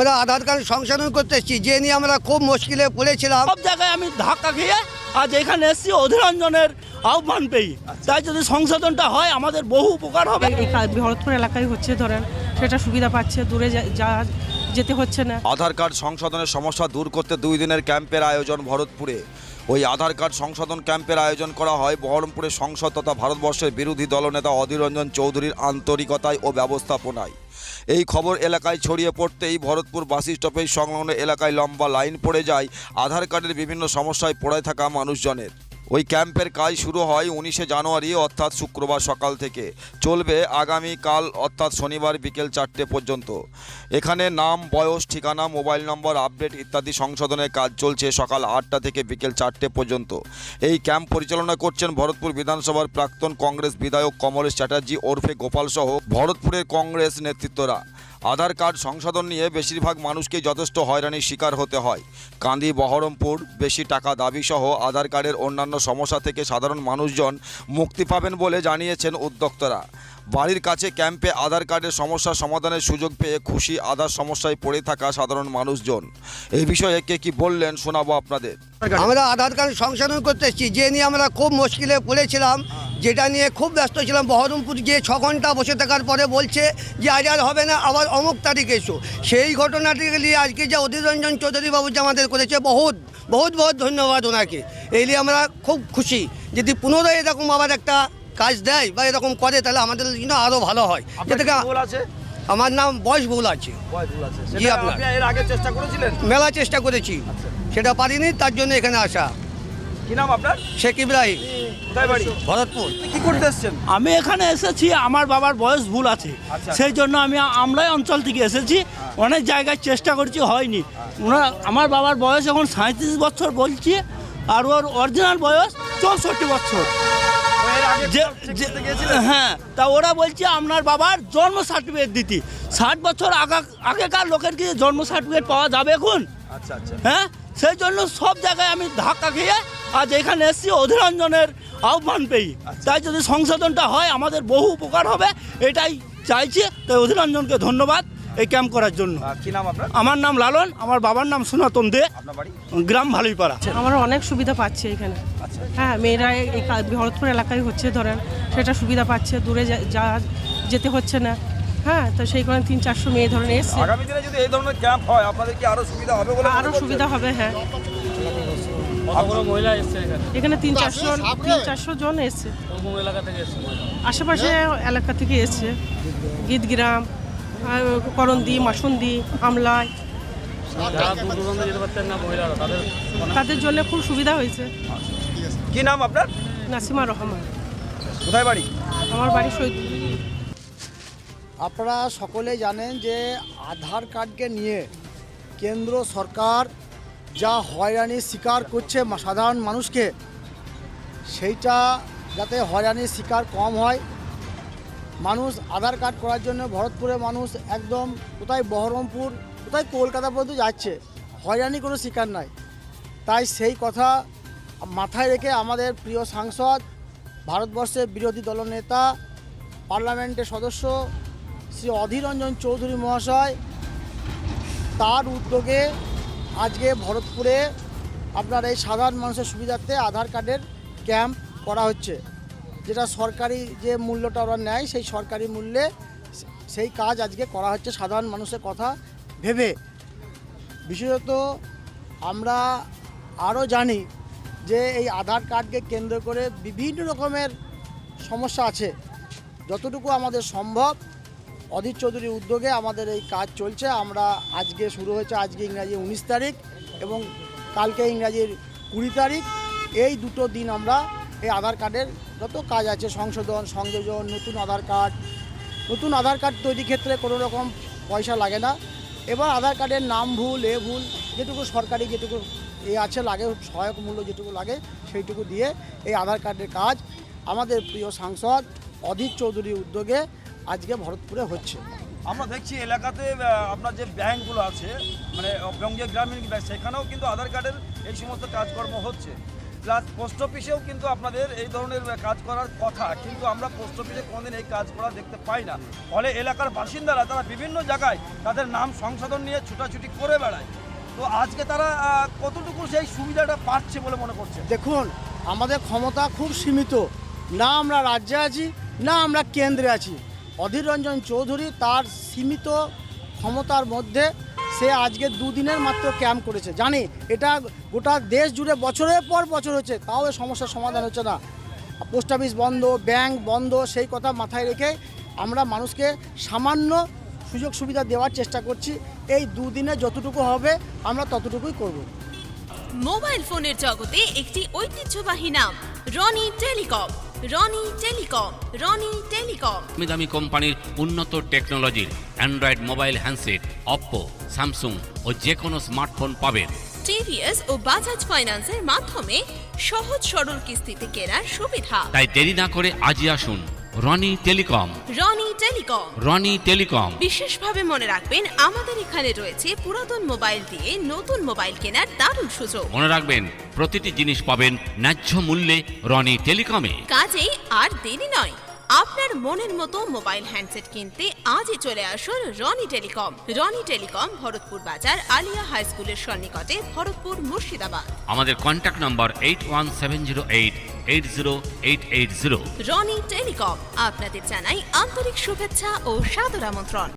আমরা আধার কার্ড সংশোধন করতে এসেছি যে নিয়ে আমরা খুব মুশকিলে পড়েছিলাম। সব জায়গায় আমি ধাক্কা খেয়ে আজ এখানে এসেছি অধীরঞ্জনের আহ্বান পেয়ে। তাই যদি সংশোধনটা হয় আমাদের বহু উপকার হবে। ভরতপুর এলাকায় হচ্ছে ধরেন সেটা সুবিধা পাচ্ছে দূরে যা- যা যেতে হচ্ছে না। আধার কার্ড সংশোধনের সমস্যা দূর করতে দুই দিনের ক্যাম্পের আয়োজন ভরতপুরে। ওই আধার কার্ড সংশোধন ক্যাম্পের আয়োজন করা হয় বহরমপুরের সংসদ তথা ভারতবর্ষের বিরোধী দলনেতা অধীর রঞ্জন চৌধুরীর আন্তরিকতায় ও ব্যবস্থাপনায়। এই খবর এলাকায় ছড়িয়ে পড়তেই ভরতপুর বাস স্টপেজ সংলগ্ন এলাকায় লম্বা লাইন পড়ে যায়। আধার কার্ডের বিভিন্ন সমস্যায় পড়ে থাকা মানুষজনের। ওই ক্যাম্পের কাজ শুরু হয় উনিশে জানুয়ারি, অর্থাৎ শুক্রবার সকাল থেকে। চলবে আগামী কাল, অর্থাৎ শনিবার বিকেল চারটে পর্যন্ত। এখানে নাম, বয়স, ঠিকানা, মোবাইল নম্বর, আপডেট ইত্যাদি সংশোধনের কাজ চলছে সকাল আটটা থেকে বিকেল চারটে পর্যন্ত। এই ক্যাম্প পরিচালনা করছেন ভরতপুর বিধানসভার প্রাক্তন কংগ্রেস বিধায়ক কমলেশ চ্যাটার্জি ওরফে গোপাল সহ ভরতপুরের কংগ্রেস নেতৃত্বরা। আধার কার্ড সংশোধন নিয়ে বেশিরভাগ মানুষকে যথেষ্ট হয়রানির শিকার হতে হয়। কান্দি, বহরমপুর, বেশি টাকা দাবি সহ আধার কার্ডের অন্যান্য সমস্যা থেকে সাধারণ মানুষজন মুক্তি পাবেন বলে জানিয়েছেন উদ্যোক্তারা। বাড়ির কাছে ক্যাম্পে আধার কার্ডের সমস্যা সমাধানের সুযোগ পেয়ে খুশি আধার সমস্যায় পড়ে থাকা সাধারণ মানুষজন। এই বিষয়ে কে কি বললেন শোনাবো আপনাদের। আমরা আধার কার্ড সংশোধন করতে এসেছি। যে নিয়ে আমরা খুব মুশকিলে পড়েছিলাম। যেটা নিয়ে খুব ব্যস্ত ছিলাম বহরমপুর যে ছ ঘণ্টা বসে থাকার পরে বলছে যে আজ আর হবে না আবার অমুক তারিখে এসো। সেই ঘটনাটিকে নিয়ে আজকে যে অধীর রঞ্জন চৌধুরী বাবু যে আমাদের করেছে বহুত বহুত বহুত ধন্যবাদ ওনাকে। এই নিয়ে আমরা খুব খুশি যদি পুনরায় এরকম আবার একটা কাজ দেয় বা এরকম করে তাহলে আমাদের জন্য আরও ভালো হয়। যাতে কি- আছে? আমার নাম বয়স ভুল আছে। জি, আপনার। মেলা চেষ্টা করেছি। সেটা পারিনি তার জন্য এখানে আসা। কি নাম আপনার? শেখ ইব্রাহিম। কোথায় বাড়ি? ভরতপুর। কি করতে এসেছেন? আমি এখানে এসেছি আমার বাবার বয়স ভুল আছে। আচ্ছা। সেই জন্য আমি আমরাই অঞ্চল থেকে এসেছি। অনেক জায়গায় চেষ্টা করছি হয়নি। ওনার আমার বাবার বয়স এখন সাঁত্রিশ বছর বলছি আর ওর অরিজিনাল বয়স চৌষট্টি বছর। তো এর আগে যে কোথাও check যে- করতে গিয়েছিলেন? হ্যাঁ তা ওরা বলছে আপনার বাবার জন্ম সার্টিফিকেট দিতে। ষাট বছর আগা আগেকার লোকের কি জন্ম সার্টিফিকেট পাওয়া যাবে এখন? আচ্ছা আচ্ছা। হ্যাঁ সেই জন্য সব জায়গায় আমি ধাক্কা খেয়ে আজ এখানে এসেছি অধীরঞ্জনের আহ্বান পেয়ে। তাই যদি সংশোধনটা হয় আমাদের বহু উপকার হবে এটাই চাইছি। তাই অধীরঞ্জনকে ধন্যবাদ এই ক্যাম্প করার জন্য। আহ, কি নাম আপনার? আমার নাম লালন আমার বাবার নাম সনাতন দে। গ্রাম ভালুইপাড়া। আমরা অনেক সুবিধা পাচ্ছি এখানে। আচ্ছা। হ্যাঁ মেয়েরা এই ভরতপুর এলাকায় হচ্ছে ধরেন সেটা সুবিধা পাচ্ছে দূরে যা- যেতে হচ্ছে না। হ্যাঁ তো সেই কারণে তিন চারশো মেয়ে ধরেন এসছে। আগামী দিনে যদি এই ধরনের ক্যাম্প হয় আপনাদের কি আরও সুবিধা হবে বলে আরও সুবিধা হবে হ্যাঁ। এখানে। তিন চারশো তিন চারশো জন এসছে। আশেপাশে এলাকা থেকে এসছে। গীতগ্রাম আর করন্দি মাসন্দি আমলায়। তাদের জন্য খুব সুবিধা হয়েছে। কি নাম আপনার? নাসিমা রহমান। কোথায় বাড়ি? আমার বাড়ি শহীদ আপনারা সকলে জানেন যে আধার কার্ডকে নিয়ে কেন্দ্র সরকার যা হয়রানির শিকার করছে সাধারণ মানুষকে, সেইটা যাতে হয়রানির শিকার কম হয়। মানুষ আধার কার্ড করার জন্য ভরতপুরে মানুষ একদম কোথায় বহরমপুর, কোথায় কলকাতা পর্যন্ত যাচ্ছে, হয়রানি কোনো শিকার নাই। তাই সেই কথা মাথায় রেখে আমাদের প্রিয় সাংসদ, ভারতবর্ষের বিরোধী দলনেতা পার্লামেন্টের সদস্য শ্রী অধীর রঞ্জন চৌধুরী মহাশয়, তার উদ্যোগে আজকে ভরতপুরে আপনার এই সাধারণ মানুষের সুবিধার্থে আধার কার্ডের ক্যাম্প করা হচ্ছে। যেটা সরকারি যে মূল্যটা ওরা নেয়, সেই সরকারি মূল্যে সেই কাজ আজকে করা হচ্ছে সাধারণ মানুষের কথা ভেবে। বিশেষত আমরা আরও জানি যে এই আধার কার্ডকে কেন্দ্র করে বিভিন্ন রকমের সমস্যা আছে। যতটুকু আমাদের সম্ভব অধীর চৌধুরীর উদ্যোগে আমাদের এই কাজ চলছে। আমরা আজকে শুরু হয়েছে, আজকে ইংরাজি উনিশ তারিখ এবং কালকে ইংরাজির কুড়ি তারিখ। এই দুটো দিন আমরা এই আধার কার্ডের যত কাজ আছে, সংশোধন, সংযোজন, নতুন আধার কার্ড, নতুন আধার কার্ড তৈরি ক্ষেত্রে কোনো রকম পয়সা লাগে না। এবার আধার কার্ডের নাম ভুল, এ ভুল, যেটুকু সরকারি যেটুকু এ আছে, লাগে, সহায়ক মূল্য যেটুকু লাগে, সেইটুকু দিয়ে এই আধার কার্ডের কাজ আমাদের প্রিয় সাংসদ অধীর চৌধুরীর উদ্যোগে আজকে ভরতপুরে হচ্ছে। আমরা দেখছি এলাকাতে আপনার যে ব্যাংকগুলো আছে মানে বঙ্গে গ্রামীণ ব্যাংক সেখানেও কিন্তু আধার কার্ডের এই সমস্ত কাজকর্ম হচ্ছে। প্লাস পোস্ট অফিসেও কিন্তু আপনাদের এই ধরনের কাজ করার কথা কিন্তু আমরা পোস্ট অফিসে কোনোদিন এই কাজ করা দেখতে পাই না। ফলে এলাকার বাসিন্দারা তারা বিভিন্ন জায়গায় তাদের নাম সংশোধন নিয়ে ছুটাছুটি করে বেড়ায়। তো আজকে তারা কতটুকু সেই সুবিধাটা পাচ্ছে বলে মনে করছে দেখুন আমাদের ক্ষমতা খুব সীমিত। না আমরা রাজ্যে আছি না আমরা কেন্দ্রে আছি। অধীর রঞ্জন চৌধুরী তার সীমিত ক্ষমতার মধ্যে সে আজকে দুদিনের মাত্র ক্যাম্প করেছে। জানি, এটা গোটা দেশ জুড়ে বছরের পর বছর হচ্ছে, তাও এই সমস্যার সমাধান হচ্ছে না। পোস্ট অফিস বন্ধ, ব্যাংক বন্ধ, সেই কথা মাথায় রেখে আমরা মানুষকে সামান্য সুযোগ সুবিধা দেওয়ার চেষ্টা করছি। এই দুদিনে যতটুকু হবে, আমরা ততটুকুই করব। মোবাইল ফোনের জগতে একটি ঐতিহ্যবাহী নাম, Roni telecom. Roni telecom Roni telecom. দামি কোম্পানির উন্নত টেকনোলজির android mobile handset Oppo Samsung ও যে কোনো স্মার্টফোন পাবেন। টিভিএস ও বাজাজ ফাইন্যান্সের মাধ্যমে সহজ সরল কিস্তিতে কেনার সুবিধা। তাই দেরি না করে আজই আসুন। Roni telecom. Roni telecom. Roni telecom. বিশেষভাবে মনে রাখবেন আমাদের এখানে রয়েছে পুরাতন মোবাইল দিয়ে নতুন মোবাইল কেনার দারুণ সুযোগ। মনে রাখবেন প্রতিটি জিনিস পাবেন ন্যায্য মূল্যে রনি টেলিকমে। কাজেই আর দেরি নয় আপনার মনের মতো মোবাইল হ্যান্ডসেট কিনতে আজই চলে আসুন রনি টেলিকম। রনি টেলিকম ভরতপুর বাজার আলিয়া হাই স্কুলের সন্নিকটে ভরতপুর মুর্শিদাবাদ। আমাদের contact number eight one seven zero eight eight zero eight eight zero Roni telecom আপনাদের জানাই আন্তরিক শুভেচ্ছা ও সাদর আমন্ত্রণ